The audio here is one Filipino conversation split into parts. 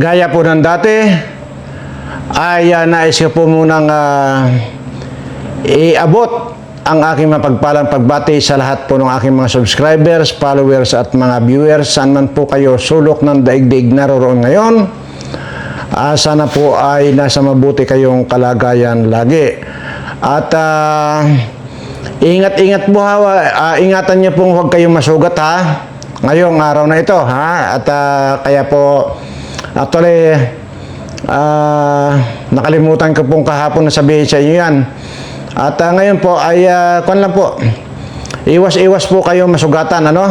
gaya po ng dati, ay uh, nais ko po munang ah, iabot ang aking mapagpalang pagbati sa lahat po ng aking mga subscribers, followers at mga viewers. Saan man po kayo sulok ng daigdig naroroon ngayon. Ah, sana po ay nasa mabuti kayong kalagayan lagi. At ah, ingat-ingat po ha. Ah, ingatan niyo pong huwag kayong masugat ha. Ngayong araw na ito ha. At ah, kaya po actually ah, nakalimutan ko pong kahapon na sabihin sa inyo yan. At ah, ngayon po ay uh, kwan lang po. Iwas-iwas po kayo masugatan ano.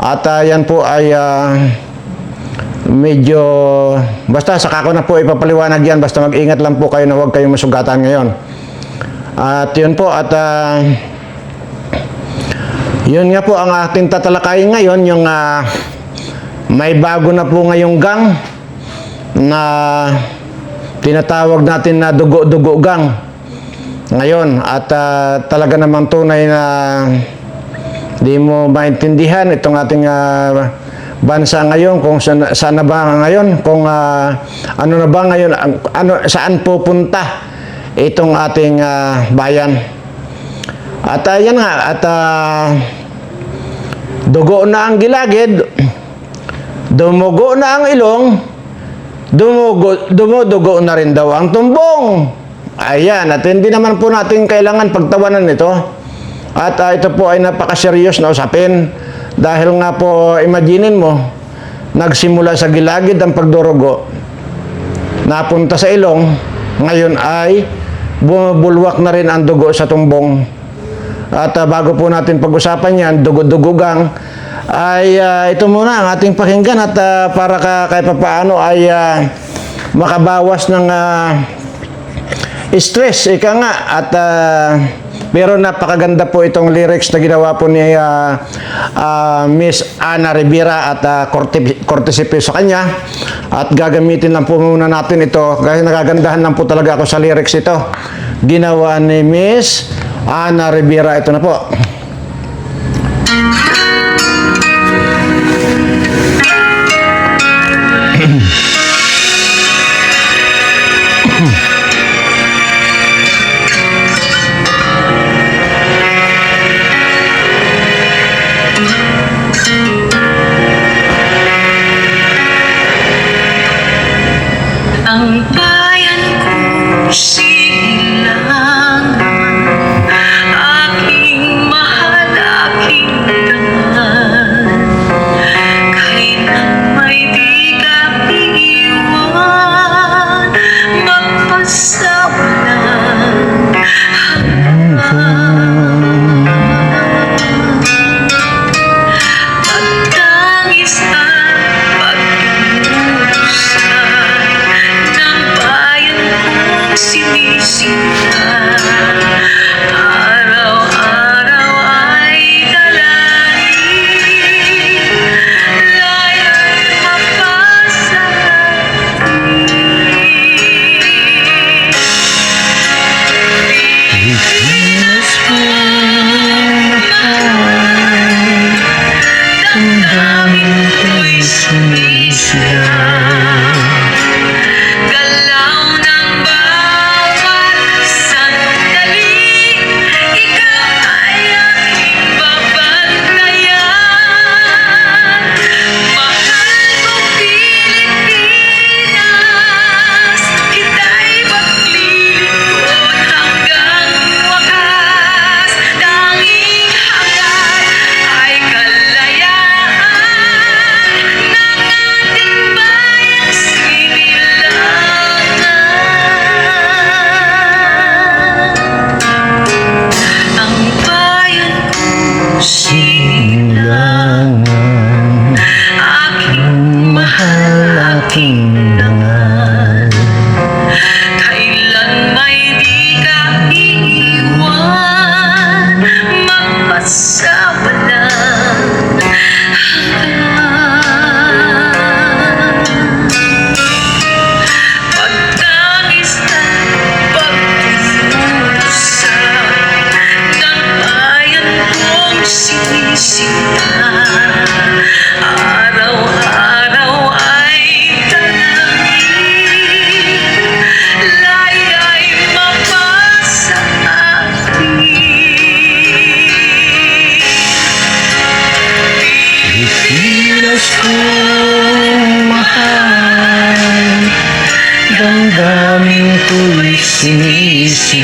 At ah, yan po ay ah, medyo basta saka ko na po ipapaliwanag yan basta mag-ingat lang po kayo na huwag kayong masugatan ngayon at yun po at ah, yun nga po ang ating tatalakayin ngayon yung ah, may bago na po ngayong gang na tinatawag natin na dugo-dugo gang. Ngayon at ah, talaga namang tunay na di mo maintindihan itong ating ah, bansa ngayon kung saan, saan na ba ngayon kung ah, ano na ba ngayon ano saan pupunta itong ating ah, bayan. At ah, yan nga at ah, dugo na ang gilagid dumugo na ang ilong. Dumugo dumudugo na rin daw ang tumbong. Ayan at hindi naman po natin kailangan pagtawanan ito. At ah, ito po ay napaka-serious na usapin. Dahil nga po, imaginin mo, nagsimula sa gilagid ang pagdurugo, napunta sa ilong, ngayon ay bumubulwak na rin ang dugo sa tumbong. At ah, bago po natin pag-usapan yan, dugo-dugugang, ay ah, ito muna ang ating pakinggan at ah, para ka, kahit papaano ay ah, makabawas ng ah, stress, ika nga. At ah, pero napakaganda po itong lyrics na ginawa po ni ah, ah, Miss Ana Rivera at uh, courtesy po sa kanya. At gagamitin lang po muna natin ito kasi nagagandahan lang po talaga ako sa lyrics ito. Ginawa ni Miss Ana Rivera. Ito na po. Silang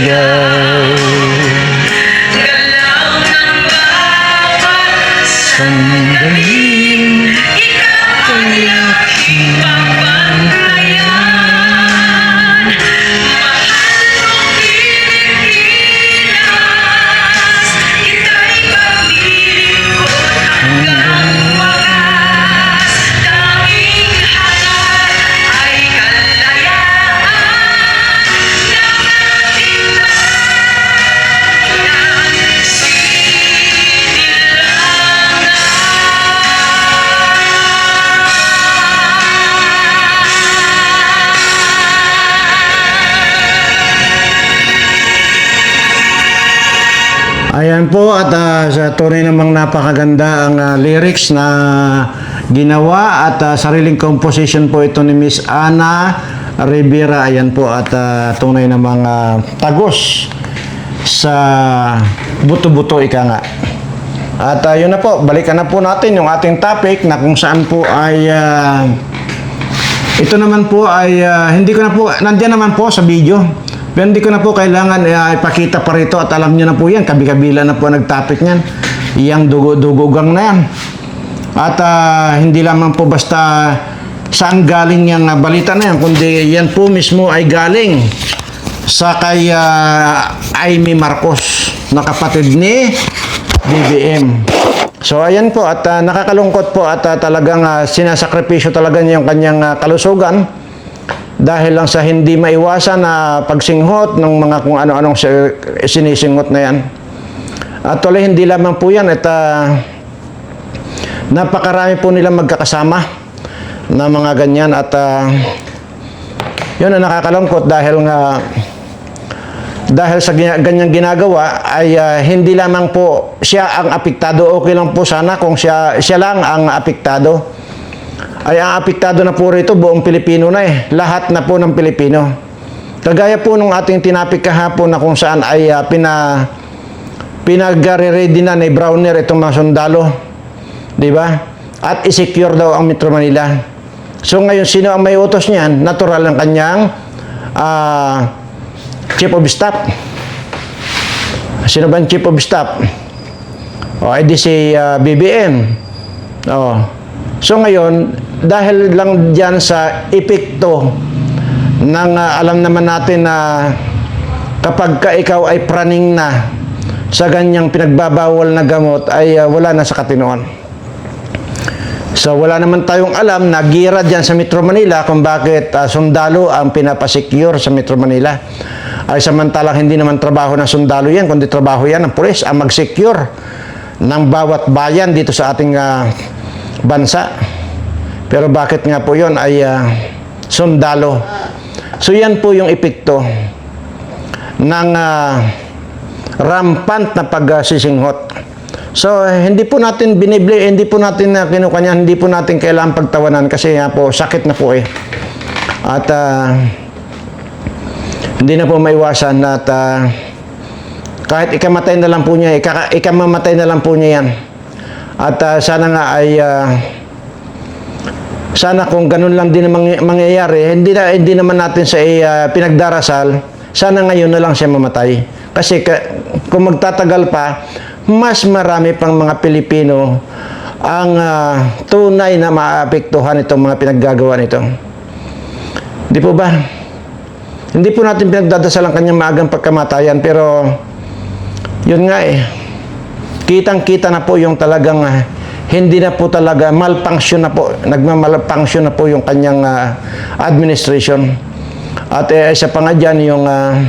yeah. Po at ah, sa tunay namang napakaganda ang ah, lyrics na ginawa at ah, sariling composition po ito ni Miss Ana Rivera. Ayan po at ah, tunay namang ah, tagos sa buto-buto ika nga. At ah, yun na po, balikan na po natin yung ating topic na kung saan po ay ah, ito naman po ay ah, hindi ko na po, nandiyan naman po sa video. Pero hindi ko na po kailangan eh, ipakita pa rito at alam nyo na po yan, kabi-kabila na po nag-topic niyan. Iyang dugo-dugogang na yan. At ah, hindi lamang po basta saan galing yung ah, balita na yan, kundi yan po mismo ay galing sa kay ah, Amy Marcos na kapatid ni BBM. So ayan po at ah, nakakalungkot po at ah, talagang ah, sinasakripisyo talaga niya yung kanyang ah, kalusugan dahil lang sa hindi maiwasan na pagsinghot ng mga kung ano-anong si- sinisinghot na yan. At tuloy hindi lamang po yan at ah, napakarami po nilang magkakasama na mga ganyan at ah, yun ang nakakalungkot dahil nga dahil sa ganyang ginagawa ay ah, hindi lamang po siya ang apektado. Okay lang po sana kung siya, siya lang ang apektado. Ay ang apektado na po rito buong Pilipino na eh. Lahat na po ng Pilipino. Kagaya po nung ating tinapik kahapon na kung saan ay ah, pina pinag-ready na ni Browner itong mga sundalo. Di ba? At isecure daw ang Metro Manila. So ngayon, sino ang may utos niyan? Natural ang kanyang ah, Chief of Staff. Sino ba ang Chief of Staff? O, ay di si ah, BBM. O. So ngayon, dahil lang dyan sa epekto ng ah, alam naman natin na kapag ka ikaw ay praning na sa ganyang pinagbabawal na gamot ay ah, wala na sa katinoan. So wala naman tayong alam na gira dyan sa Metro Manila kung bakit ah, sundalo ang pinapasecure sa Metro Manila. Ay samantalang hindi naman trabaho ng sundalo yan, kundi trabaho yan ng pulis ang mag-secure ng bawat bayan dito sa ating ah, bansa. Pero bakit nga po yon ay ah, sundalo. So yan po yung epekto ng ah, rampant na pagsisinghot. So, hindi po natin binibli, hindi po natin na kinukanya, hindi po natin kailangan pagtawanan kasi nga po, sakit na po eh. At ah, hindi na po maiwasan at ah, kahit ikamatay na lang po niya, ika, ikamamatay na lang po niya yan. At ah, sana nga ay ah, sana kung ganun lang din ang mangy- mangyayari, hindi na hindi naman natin sa ah, pinagdarasal, sana ngayon na lang siya mamatay. Kasi ka- kung magtatagal pa, mas marami pang mga Pilipino ang ah, tunay na maapektuhan itong mga pinaggagawa nito. Di po ba? Hindi po natin pinagdadasal ang kanyang maagang pagkamatayan, pero yun nga eh. Kitang-kita na po yung talagang ah, hindi na po talaga malfunction na po, nagmamalfunction na po yung kanyang ah, administration. At eh, isa pa nga dyan, yung ah,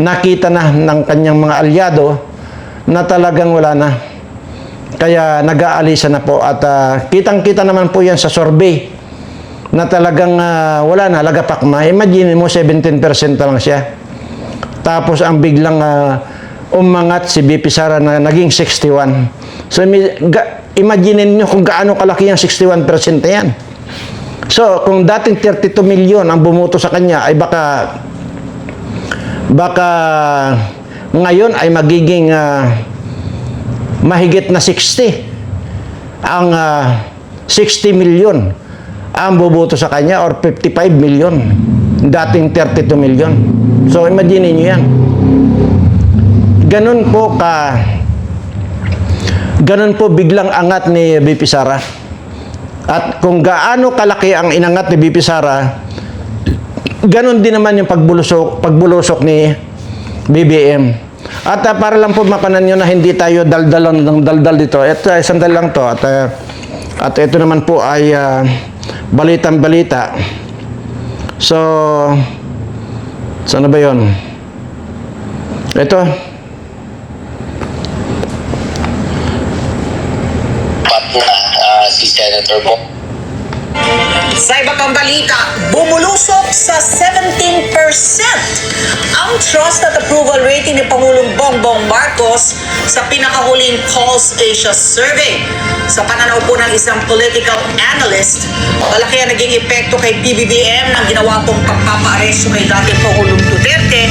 nakita na ng kanyang mga alyado na talagang wala na. Kaya nag-aalisa na po at ah, kitang-kita naman po yan sa survey na talagang ah, wala na, lagapak na. Imagine mo, 17% na lang siya. Tapos ang biglang ah, umangat si BP Sara na naging 61. So imagine niyo kung gaano kalaki ang 61% na yan. So kung dating 32 milyon ang bumoto sa kanya ay baka baka ngayon ay magiging ah, mahigit na 60 ang ah, 60 million ang boboto sa kanya or 55 million. Dating 32 million. So imagine niyo yan. Ganun po ka ganun po biglang angat ni BP Sara. At kung gaano kalaki ang inangat ni BP Sara, ganun din naman yung pagbulusok, pagbulusok ni BBM. At ah, para lang po mapanan nyo na hindi tayo daldalon ng daldal dito. Ito, ay sandal lang to. At, ah, at ito naman po ay ah, balitang balita. So, saan na ba yun? Ito, ah, si Senator Bo. Sa iba pang balita, bumulusok sa 17% ang trust at approval rating ni Pangulong Bongbong Marcos sa pinakahuling Pulse Asia Survey. Sa pananaw po ng isang political analyst, malaki ang naging epekto kay PBBM ng ginawa pong pagpapaaresto kay dating Pangulong Duterte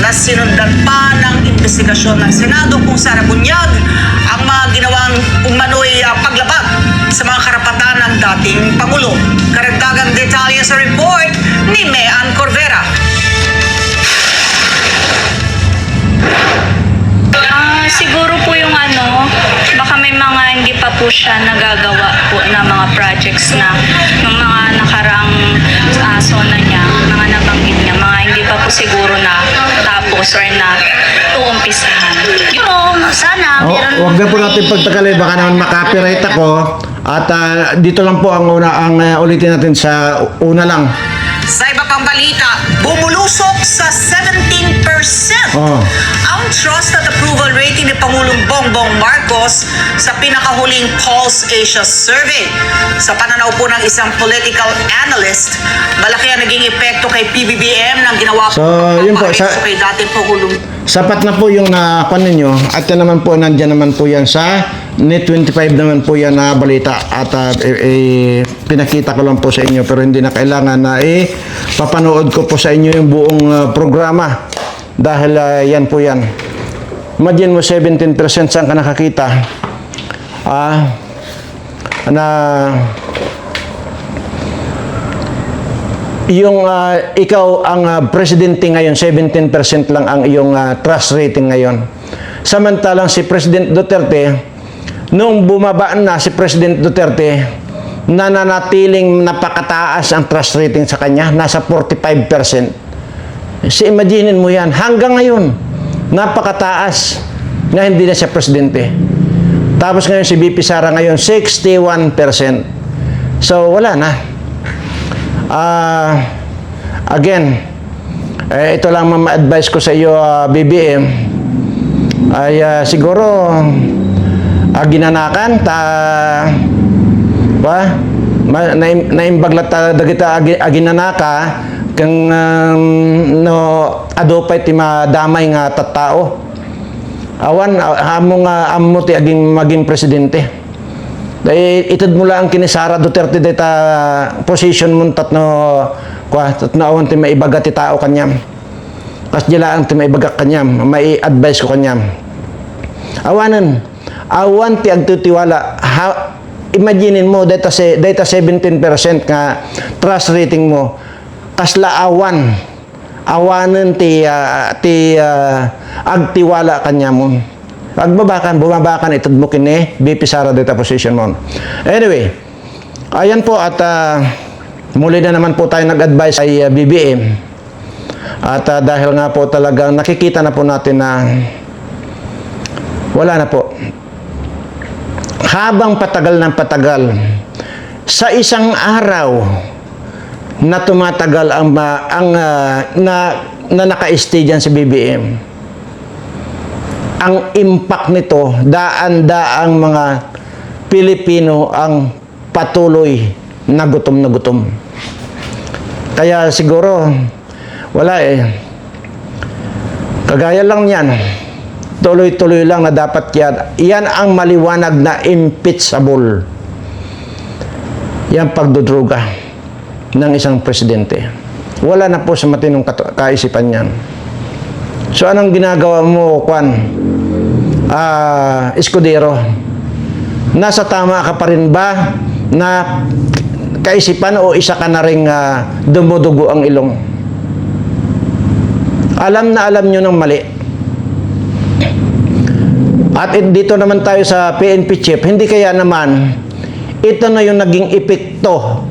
na sinundan pa ng investigasyon ng Senado kung saan nabunyag ang mga ginawang umano'y paglabag sa mga karapatan ng dating Pangulo. Karagdagang detalye sa report ni Mean Corvera. Ah, siguro po yung ano, baka may mga hindi pa po siya nagagawa po na mga projects na ng mga nakaraang ah, zona niya, mga nabanggit niya, mga hindi pa po siguro na tapos or na uumpisahan. Yung sana, Oh, meron wag na po natin pagtagalay baka naman makapiright ako at ah, dito lang po ang una ang ah, ulitin natin sa una lang. Sa iba pang balita, bumulusok sa 17% Oh. ang trust at approval rating ni Pangulong Bongbong Marcos sa pinakahuling Pulse Asia Survey. Sa pananaw po ng isang political analyst, malaki ang naging epekto kay PBBM ng ginawa So, yun po, sa- kay dating Pangulong Sapat na po yung na uh, ninyo at yan naman po nandiyan naman po yan sa Net 25 naman po yan na balita at ah, eh, eh, pinakita ko lang po sa inyo pero hindi na kailangan na eh papanood ko po sa inyo yung buong ah, programa dahil ah, yan po yan. Imagine mo 17% saan ka nakakita ah, na yung ah, ikaw ang ah, presidente ngayon, 17% lang ang iyong ah, trust rating ngayon. Samantalang si President Duterte, nung bumaba na si President Duterte, nananatiling napakataas ang trust rating sa kanya, nasa 45%. Si imaginin mo yan, hanggang ngayon, napakataas na hindi na siya presidente. Tapos ngayon si BP Sara ngayon, 61%. So, wala na. Ah, again, eh, ito lang mga advice ko sa iyo, ah, BBM, ay ah, siguro ah, ginanakan ta ba ma, naim, naimbaglat ta dagita agi, aginanaka kang um, no adopay ti madamay nga tattao awan amo nga amo ti aging maging presidente dahil itad mo lang kinisara Duterte data position mo tatno kwa tatno awan ti maibaga ti tao kanyam. Kas dila ang ti maibaga kanyam, may advice ko kanyam. Awanan, awan ti agtutiwala. Ha, imaginin mo data se data 17% nga trust rating mo. Kasla awan. Awanan ti ah, ti ah, agtiwala kanya mo. Pagbabakan, bumabakan, itad mo kini, BP Sara data position mo. Anyway, ayan po at ah, muli na naman po tayo nag-advise kay ah, BBM. At ah, dahil nga po talagang nakikita na po natin na wala na po. Habang patagal ng patagal, sa isang araw na tumatagal ang, ang ah, na, na naka-stay dyan si BBM, ang impact nito, daan-daang mga Pilipino ang patuloy na gutom na gutom. Kaya siguro, wala eh. Kagaya lang yan. Tuloy-tuloy lang na dapat yan. Yan ang maliwanag na impeachable. Yan pagdudruga ng isang presidente. Wala na po sa matinong kaisipan yan. So anong ginagawa mo, Kwan? Ah, Escudero. Nasa tama ka pa rin ba na kaisipan o isa ka na rin ah, dumudugo ang ilong. Alam na alam nyo ng mali. At it- dito naman tayo sa PNP chief, hindi kaya naman ito na yung naging epekto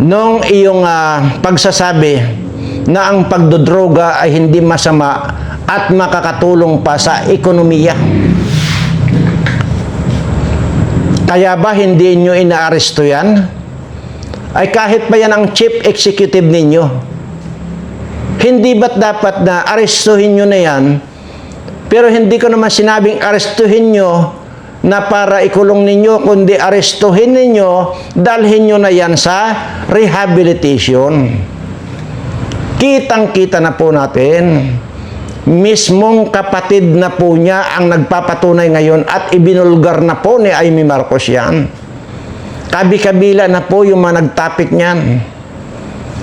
nung iyong ah, pagsasabi na ang pagdodroga ay hindi masama at makakatulong pa sa ekonomiya. Kaya ba hindi nyo inaaresto yan? Ay kahit pa yan ang chief executive ninyo, hindi ba't dapat na arestuhin nyo na yan? Pero hindi ko naman sinabing arestuhin nyo na para ikulong ninyo, kundi arestuhin ninyo, dalhin nyo na yan sa rehabilitation. Kitang-kita na po natin. Mismong kapatid na po niya ang nagpapatunay ngayon at ibinulgar na po ni Amy Marcos yan. Kabi-kabila na po yung mga nagtapik niyan.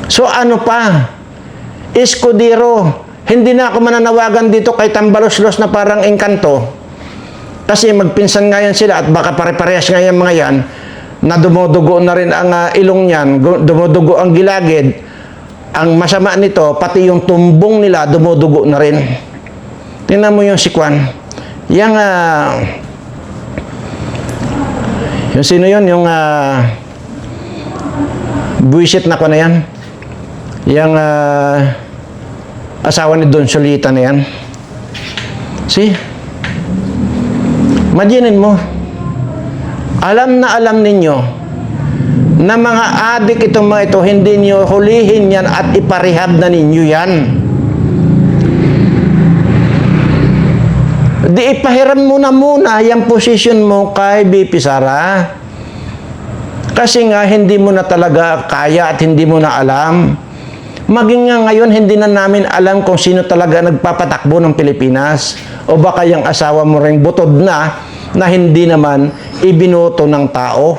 So ano pa? Escudero, hindi na ako mananawagan dito kay Tambaloslos na parang engkanto. Kasi magpinsan ngayon sila at baka pare-parehas ngayon mga yan na dumudugo na rin ang ah, ilong niyan, dumudugo ang gilagid. Ang masama nito, pati yung tumbong nila dumudugo na rin. Tingnan mo yung si Kwan. Yang, ah, yung sino yun? Yung, ah, buwisit na ko na yan. Yang, ah, asawa ni Don Solita na yan. See? Imaginin mo. Alam na alam ninyo na mga adik itong mga ito, hindi niyo hulihin yan at iparehab na ninyo yan. Di ipahiram mo na muna yung position mo kay BP Sara. Kasi nga hindi mo na talaga kaya at hindi mo na alam. Maging nga ngayon hindi na namin alam kung sino talaga nagpapatakbo ng Pilipinas. O baka yung asawa mo ring butod na na hindi naman ibinoto ng tao.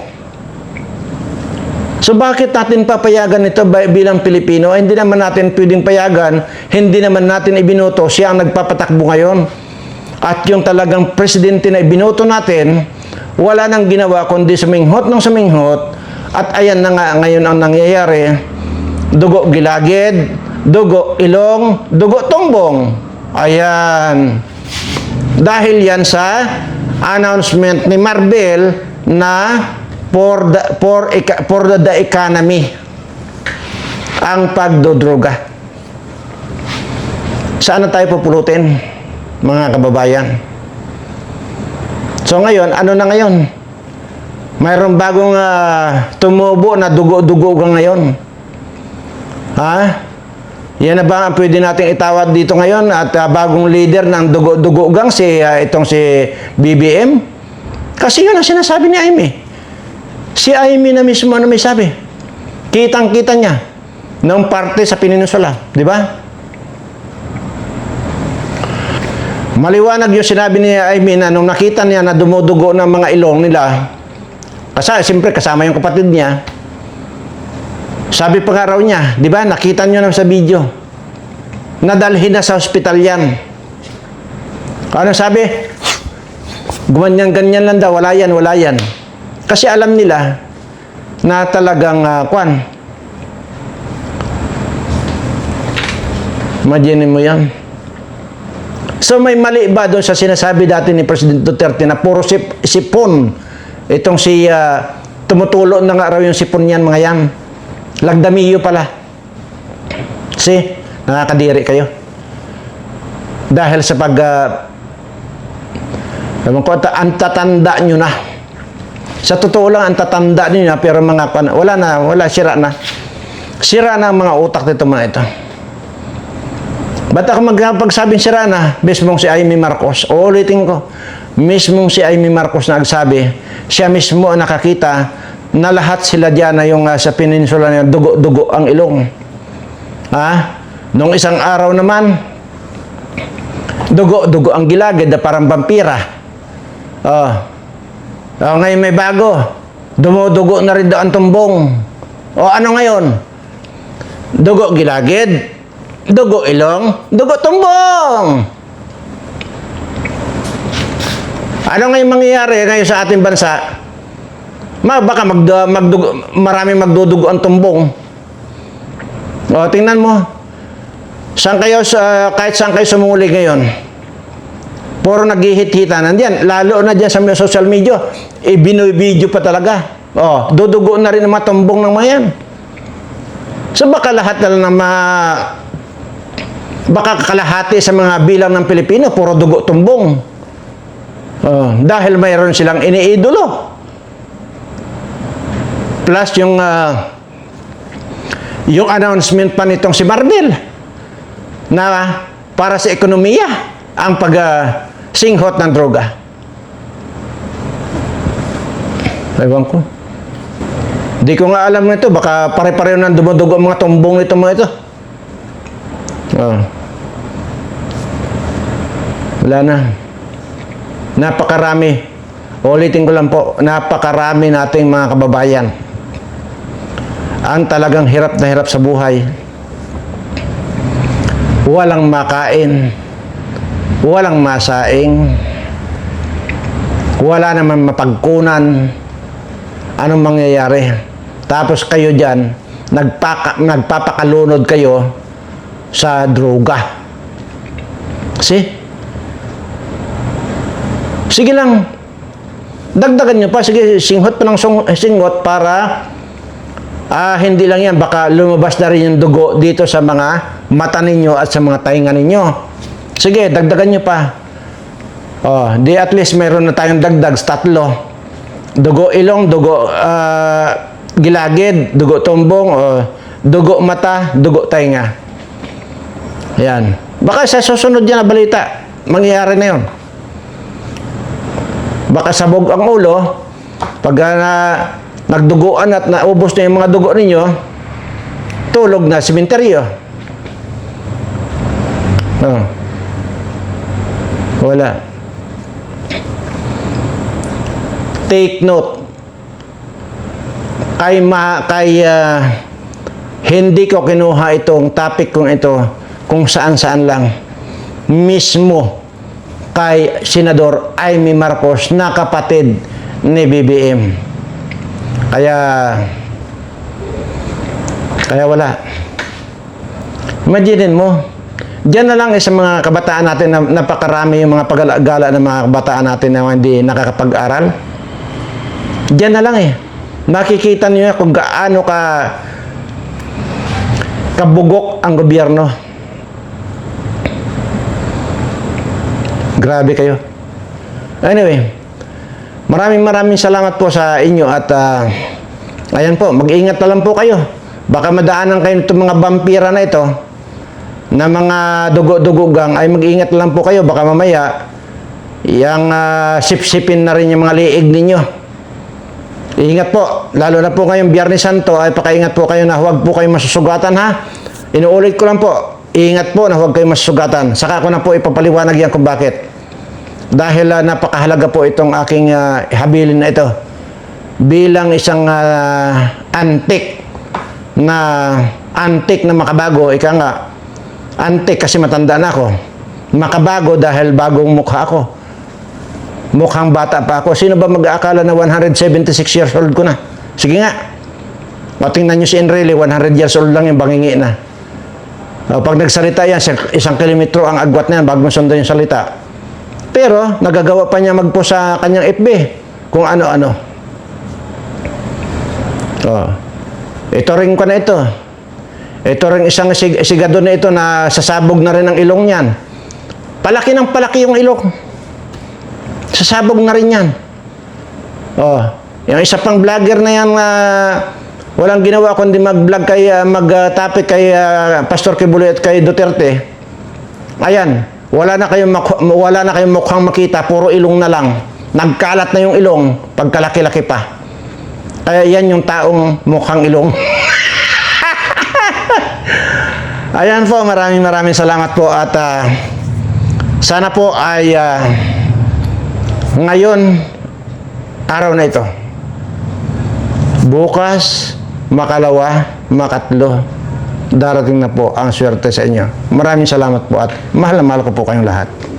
So bakit natin papayagan ito bilang Pilipino? Ay, hindi naman natin pwedeng payagan, hindi naman natin ibinoto, siya ang nagpapatakbo ngayon. At yung talagang presidente na ibinoto natin, wala nang ginawa kundi suminghot ng suminghot. At ayan na nga ngayon ang nangyayari. Dugo gilagid, dugo ilong, dugo tumbong. Ayan. Dahil yan sa announcement ni Marvel na for the, for, for the, economy ang pagdodroga. Saan na tayo pupulutin, mga kababayan? So ngayon, ano na ngayon? Mayroong bagong ah, tumubo na dugo-dugo ngayon. Ha? Yan na ba ang pwede nating itawad dito ngayon at ah, bagong leader ng dugo-dugo gang si ah, itong si BBM? Kasi yun ang sinasabi ni Amy. Si Amy na mismo ano may sabi. Kitang-kita niya ng parte sa peninsula, di ba? Maliwanag yung sinabi ni Amy na nung nakita niya na dumudugo ng mga ilong nila, kasi siyempre kasama yung kapatid niya, sabi pa nga raw niya, di ba, nakita niyo na sa video, nadalhin na sa ospital yan. Ano sabi? Gumanyan-ganyan lang daw, wala yan, wala yan. Kasi alam nila na talagang, uh, kwan, imagine mo yan. So may mali ba doon sa sinasabi dati ni President Duterte na puro sip, sipon itong si ah, tumutulo na nga raw yung sipon niyan mga yan. Lagdamiyo pala. See, nakakadiri kayo. Dahil sa pag uh, ko, ang tatanda nyo na. Sa totoo lang, ang tatanda nyo na, pero mga, wala na, wala, sira na. Sira na ang mga utak nito mga ito. Ba't ako magpagsabing sira na? Mismong si Amy Marcos. Uulitin ko. Mismong si Amy Marcos na nagsabi, siya mismo ang nakakita na lahat sila diyan na yung ah, sa peninsula na dugo-dugo ang ilong. Ha? Nung isang araw naman, dugo-dugo ang gilagid na parang vampira. Oh. oh ngayon may bago. Dumudugo na rin ang tumbong. O ano ngayon? Dugo gilagid, dugo ilong, dugo tumbong. Ano ngayon mangyayari ngayon sa ating bansa? Ma, baka mag, magdugo, maraming magdudugo ang tumbong. O, tingnan mo. Saan kayo, sa, kahit saan kayo sumuli ngayon, puro naghihit-hita. Nandiyan, lalo na dyan sa mga social media, ibino-video pa talaga. O, dudugo na rin ang mga tumbong ng mga yan. So baka lahat na lang ng baka kalahati sa mga bilang ng Pilipino puro dugo tumbong. Oh, dahil mayroon silang iniidolo. Plus yung ah, yung announcement pa nitong si Marnel na para sa ekonomiya ang pag ah, singhot ng droga. Ewan ko. Di ko nga alam nito, baka pare-pareho nang dumudugo ang mga tumbong nito mga ito. Oh. Wala na. Napakarami. Ulitin ko lang po, napakarami nating mga kababayan. Ang talagang hirap na hirap sa buhay. Walang makain. Walang masaing. Wala naman mapagkunan. Anong mangyayari? Tapos kayo dyan, nagpaka, nagpapakalunod kayo sa droga. See? Sige lang. Dagdagan nyo pa. Sige, singhot pa ng sung- singhot para ah, hindi lang yan. Baka lumabas na rin yung dugo dito sa mga mata ninyo at sa mga tainga ninyo. Sige, dagdagan nyo pa. Oh, di at least meron na tayong dagdag tatlo. Dugo ilong, dugo ah, gilagid, dugo tumbong, o dugo mata, dugo tainga. Yan. Baka sa susunod yan na balita, mangyayari na yun. Baka sabog ang ulo, pag na, nagduguan at naubos na yung mga dugo ninyo, tulog na simenteryo. Oh. Wala. Take note. Kay, ma, kay ah, hindi ko kinuha itong topic kong ito kung saan-saan lang. Mismo kay Senador Amy Marcos na kapatid ni BBM. Kaya kaya wala. Imaginin mo, Diyan na lang eh, mga kabataan natin na napakarami yung mga pagala ng mga kabataan natin na hindi nakakapag-aral. Diyan na lang eh. Makikita niyo kung gaano ka kabugok ang gobyerno. Grabe kayo. Anyway, maraming maraming salamat po sa inyo at ah, ayan po, mag-ingat na lang po kayo. Baka madaanan kayo itong mga vampira na ito na mga dugo-dugo gang ay mag-ingat lang po kayo. Baka mamaya yung ah, sip-sipin na rin yung mga liig ninyo. Ingat po, lalo na po ngayong Biyernes Santo ay pakaingat po kayo na huwag po kayo masusugatan ha. Inuulit ko lang po, ingat po na huwag kayo masusugatan. Saka ko na po ipapaliwanag yan kung bakit. Dahil ah, napakahalaga po itong aking ah, habilin na ito. Bilang isang ah, antik na antik na makabago, ika nga, antik kasi matanda na ako. Makabago dahil bagong mukha ako. Mukhang bata pa ako. Sino ba mag-aakala na 176 years old ko na? Sige nga. O, tingnan nyo si Enrile, 100 years old lang yung bangingi na. O, pag nagsalita yan, isang- kilometro ang agwat na yan bago masundan yung salita. Pero, nagagawa pa niya magpo sa kanyang FB kung ano-ano. O, ito rin ko na ito. Ito rin isang sig- sigado na ito na sasabog na rin ang ilong niyan. Palaki ng palaki yung ilong. Sasabog na rin yan. Oh, yung isa pang vlogger na yan na walang ginawa kundi mag-vlog kay ah, mag-topic kay ah, Pastor Kibuloy at kay Duterte. Ayan, wala na kayong wala na kayong mukhang makita, puro ilong na lang. Nagkalat na yung ilong pagkalaki-laki pa. Kaya yan yung taong mukhang ilong. Ayan po, maraming maraming salamat po at ah, sana po ay ah, ngayon, araw na ito. Bukas, makalawa, makatlo, darating na po ang swerte sa inyo. Maraming salamat po at mahal na mahal ko po kayong lahat.